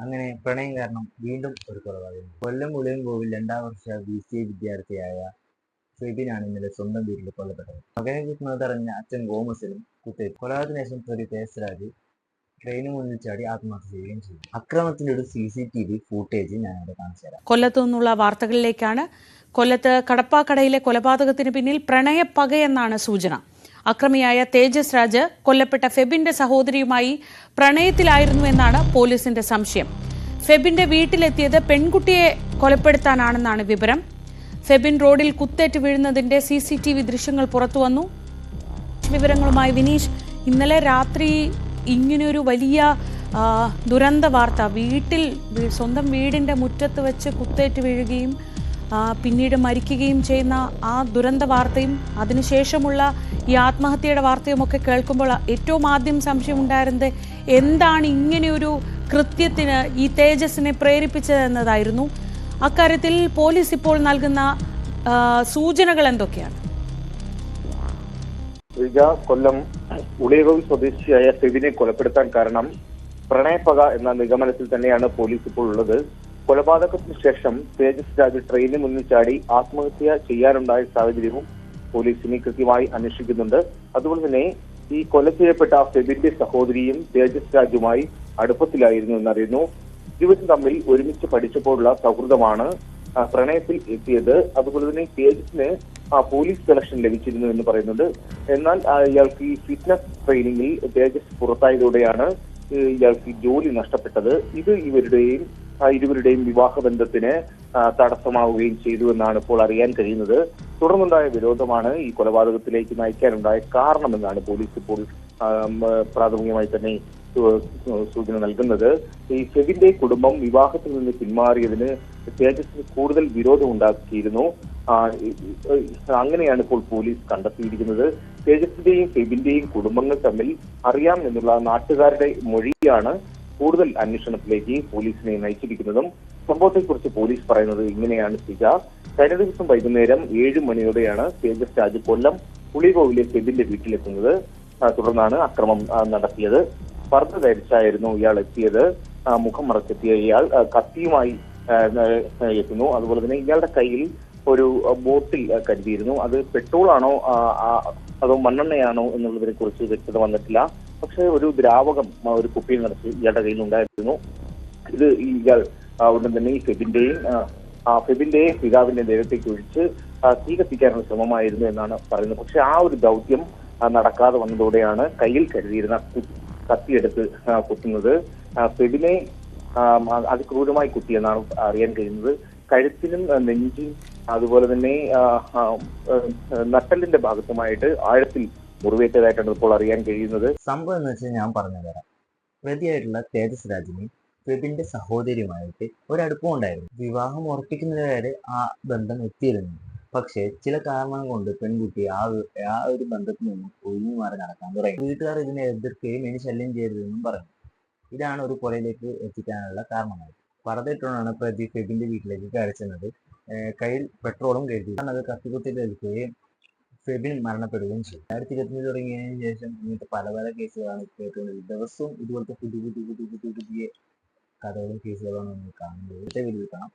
അങ്ങനെ പ്രണയം കാരണം വീണ്ടും ഒരു കൊലപാതകം കൊല്ലം മുളിയും കോവിൽ രണ്ടാം വർഷ ബി സി വിദ്യാർത്ഥിയായ ഫെബിനാണ് ഇന്നലെ സ്വന്തം വീട്ടിൽ കൊല്ലപ്പെട്ടത്. മകനെ കുത്തുന്നതറിഞ്ഞ അച്ഛൻ ഗോമസിലും കുത്തേറ്റു കൊലപാതകത്തിന് ശേഷം പ്രതി തേസരാജ് ട്രെയിനു മുന്നിൽ ചാടി ആത്മഹത്യ ചെയ്യുകയും ചെയ്തു. അക്രമത്തിന്റെ ഒരു C C T V footage ഞാൻ അവിടെ കാണിച്ചു തരാം. കൊല്ലത്തു നിന്നുള്ള വാർത്തകളിലേക്കാണ്. കൊല്ലത്ത് കടപ്പാക്കടയിലെ കൊലപാതകത്തിന് പിന്നിൽ പ്രണയപ്പകയെന്നാണ് സൂചന. അക്രമിയായ തേജസ് രാജ് കൊല്ലപ്പെട്ട ഫെബിന്റെ സഹോദരിയുമായി പ്രണയത്തിലായിരുന്നുവെന്നാണ് പോലീസിന്റെ സംശയം. ഫെബിന്റെ വീട്ടിലെത്തിയത് പെൺകുട്ടിയെ കൊലപ്പെടുത്താനാണെന്നാണ് വിവരം. ഫെബിൻ റോഡിൽ കുത്തേറ്റ് വീഴുന്നതിന്റെ സി സി ടി വി ദൃശ്യങ്ങൾ പുറത്തുവന്നു വിവരങ്ങളുമായി വിനീഷ് ഇന്നലെ രാത്രി ഇങ്ങനെയൊരു വലിയ ദുരന്ത വാർത്ത. വീട്ടിൽ സ്വന്തം വീടിന്റെ മുറ്റത്ത് വെച്ച് കുത്തേറ്റ് വീഴുകയും പിന്നീട് മരിക്കുകയും ചെയ്യുന്ന ആ ദുരന്ത വാർത്തയും അതിനുശേഷമുള്ള ഈ ആത്മഹത്യയുടെ വാർത്തയും ഒക്കെ കേൾക്കുമ്പോൾ ഏറ്റവും ആദ്യം സംശയമുണ്ടായിരുന്നത് എന്താണ് ഇങ്ങനെയൊരു കൃത്യത്തിന് ഈ തേജസ്സിനെ പ്രേരിപ്പിച്ചതെന്നതായിരുന്നു അക്കാര്യത്തിൽ പോലീസ് ഇപ്പോൾ നൽകുന്ന സൂചനകൾ എന്തൊക്കെയാണ്? കൊല്ലം ഉളിയകോവിൽ സ്വദേശിയായ സെവിനെ കൊലപ്പെടുത്താൻ കാരണം പ്രണയപ്പക എന്ന നിഗമനത്തിൽ തന്നെയാണ് പോലീസ് ഇപ്പോൾ ഉള്ളത്. കൊലപാതകത്തിന് ശേഷം തേജസ് രാജ് ട്രെയിനിന് മുന്നിൽ ചാടി ആത്മഹത്യ ചെയ്യാനുണ്ടായ സാഹചര്യവും പോലീസിനെ കൃത്യമായി അന്വേഷിക്കുന്നുണ്ട്. അതുപോലെ തന്നെ ഈ കൊല ചെയ്യപ്പെട്ട ഫെബിന്റെ സഹോദരിയും തേജസ് രാജുമായി അടുപ്പത്തിലായിരുന്നു എന്നറിയുന്നു. ഇരുവരും തമ്മിൽ ഒരുമിച്ച് പഠിച്ചപ്പോഴുള്ള സൗഹൃദമാണ് പ്രണയത്തിൽ എത്തിയത്. അതുപോലെ തന്നെ തേജസിന് പോലീസ് സെലക്ഷൻ ലഭിച്ചിരുന്നു എന്ന് പറയുന്നുണ്ട്. എന്നാൽ ഇയാൾക്ക് ഈ ഫിറ്റ്നസ് ട്രെയിനിങ്ങിൽ തേജസ് പുറത്തായതോടെയാണ് ഇയാൾക്ക് ജോലി നഷ്ടപ്പെട്ടത്. ഇത് ഇവരുടെയും ഇരുവരുടെയും വിവാഹ ബന്ധത്തിന് ആ, തടസ്സമാവുകയും ചെയ്തു എന്നാണ് ഇപ്പോൾ അറിയാൻ കഴിയുന്നത്. തുടർന്നുണ്ടായ വിരോധമാണ് ഈ കൊലപാതകത്തിലേക്ക് നയിക്കാനുണ്ടായ കാരണമെന്നാണ് പോലീസ് ഇപ്പോൾ പ്രാഥമികമായി തന്നെ സൂചന നൽകുന്നത്. ഈ ഫെബിന്റെ കുടുംബം വിവാഹത്തിൽ നിന്ന് പിന്മാറിയതിന് തേജസ്സിന് കൂടുതൽ വിരോധം ഉണ്ടാക്കിയിരുന്നു അങ്ങനെയാണ് ഇപ്പോൾ പോലീസ് കണ്ടെത്തിയിരിക്കുന്നത്. തേജസ്സിന്റെയും ഫെബിന്റെയും കുടുംബങ്ങൾ തമ്മിൽ അറിയാം എന്നുള്ള നാട്ടുകാരുടെ മൊഴിയാണ് കൂടുതൽ അന്വേഷണത്തിലേക്ക് പോലീസിനെ നയിച്ചിരിക്കുന്നതും സംഭവത്തെക്കുറിച്ച് പോലീസ് പറയുന്നത് ഇങ്ങനെയാണ് സിജ കഴിഞ്ഞ ദിവസം വൈകുന്നേരം ഏഴ് മണിയോടെയാണ് തേജസ് രാജ് കൊല്ലം പുളികോവിലെ സെബിന്റെ വീട്ടിലെത്തുന്നത്. തുടർന്നാണ് അക്രമം നടത്തിയത്. പർദ്ദ ധരിച്ചായിരുന്നു ഇയാൾ എത്തിയത്. മുഖം മറച്ചെത്തിയ ഇയാൾ കത്തിയുമായി എത്തുന്നു. അതുപോലെ തന്നെ ഇയാളുടെ കയ്യിൽ ഒരു ബോട്ടിൽ കരുതിയിരുന്നു. അത് ആ, അതോ മണ്ണെണ്ണയാണോ എന്നുള്ളതിനെ കുറിച്ച് വ്യക്തത വന്നിട്ടില്ല. പക്ഷേ ഒരു ദ്രാവകം ഒരു കുപ്പിയിൽ നിറച്ച് ഇയാളുടെ കയ്യിൽ ഉണ്ടായിരുന്നു ഇത് ഇയാൾ ഉടൻ തന്നെ ഈ ഫെബിന്റെയും ഫെബിന്റെയും പിതാവിന്റെ ദേഹത്തേക്ക് ഒഴിച്ച് തീ കത്തിക്കാനുള്ള ശ്രമമായിരുന്നു എന്നാണ് പറയുന്നത്. പക്ഷെ ആ ഒരു ദൗത്യം നടക്കാതെ വന്നതോടെയാണ് കയ്യിൽ കരുതിയിരുന്ന കത്തിയെടുത്ത് കുത്തുന്നത്. ഫെബിനെ അതിക്രൂരമായി കുത്തിയെന്നാണ് അറിയാൻ കഴിയുന്നത്. കഴുത്തിനും നെഞ്ചിനും അതുപോലെ തന്നെ നട്ടലിന്റെ ഭാഗത്തുമായിട്ട് ആഴത്തിൽ മുറിവേറ്റതായിട്ടാണ് ഇപ്പോൾ അറിയാൻ കഴിയുന്നത്. സംഭവം എന്ന് വെച്ചാൽ ഞാൻ പറഞ്ഞു തരാം പ്രതിയായിട്ടുള്ള തേജസ് രാജിന് ഫെബിന്റെ സഹോദരിയുമായിട്ട് ഒരടുപ്പം ഉണ്ടായിരുന്നു. വിവാഹം ഉറപ്പിക്കുന്നത് ആ ബന്ധം എത്തിയിരുന്നു. പക്ഷേ ചില കാരണങ്ങൾ കൊണ്ട് പെൺകുട്ടി ആ ആ ഒരു ബന്ധത്തിൽ നിന്നും ഒഴിഞ്ഞു മാറി നടക്കാൻ തുടങ്ങി. വീട്ടുകാർ ഇതിനെ എതിർക്കുകയും ഇനി ശല്യം ചെയ്യരുതെന്നും പറഞ്ഞു. ഇതാണ് ഒരു കൊലയിലേക്ക് എത്തിക്കാനുള്ള കാരണങ്ങൾ. പറഞ്ഞിട്ടുകൊണ്ടാണ് പ്രതി ഫെബിന്റെ വീട്ടിലേക്ക് ഏഹ് കയ്യിൽ പെട്രോളും കരുതി. അത് കത്തിക്കുത്തിട്ട് എടുക്കുകയും ഫെബിൻ മരണപ്പെടുകയും ചെയ്തു. രണ്ടായിരത്തി ഇരുപത്തിയഞ്ച് തുടങ്ങിയതിനു ശേഷം ഇങ്ങനത്തെ പല പല കേസുകളാണ് കേട്ടുള്ളത് ദിവസവും ഇതുപോലത്തെ പുതിയ പുതിയ പുതിയ പുതിയ പുതിയ കഥകളും കേസുകളാണ് നമ്മൾ കാണുന്നത്. വീഡിയോ കാണാം.